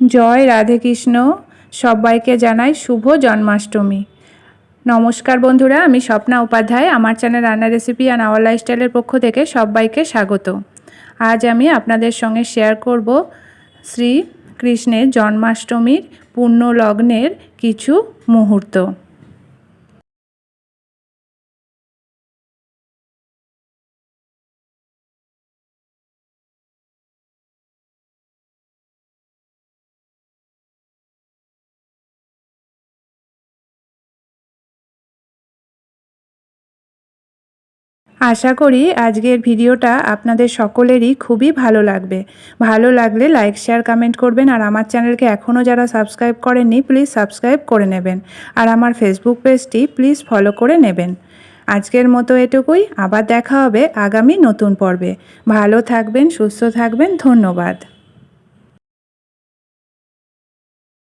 জয় রাধেকৃষ্ণ সবাইকে জানাই শুভ জন্মাষ্টমী। নমস্কার বন্ধুরা, আমি স্বপ্না উপাধ্যায়। আমার চ্যানেল রান্না রেসিপি অ্যান্ড আওয়ার লাইফস্টাইলের পক্ষ থেকে সবাইকে স্বাগত। আজ আমি আপনাদের সঙ্গে শেয়ার করব শ্রী কৃষ্ণের জন্মাষ্টমীর পূর্ণ লগ্নের কিছু মুহূর্ত। আশা করি আজকের ভিডিওটা আপনাদের সকলেরই খুবই ভালো লাগবে। ভালো লাগলে লাইক শেয়ার কমেন্ট করবেন আর আমার চ্যানেলকে এখনও যারা সাবস্ক্রাইব করেননি প্লিজ সাবস্ক্রাইব করে নেবেন। আর আমার ফেসবুক পেজটি প্লিজ ফলো করে নেবেন। আজকের মতো এটুকুই, আবার দেখা হবে আগামী নতুন পর্বে। ভালো থাকবেন, সুস্থ থাকবেন, ধন্যবাদ।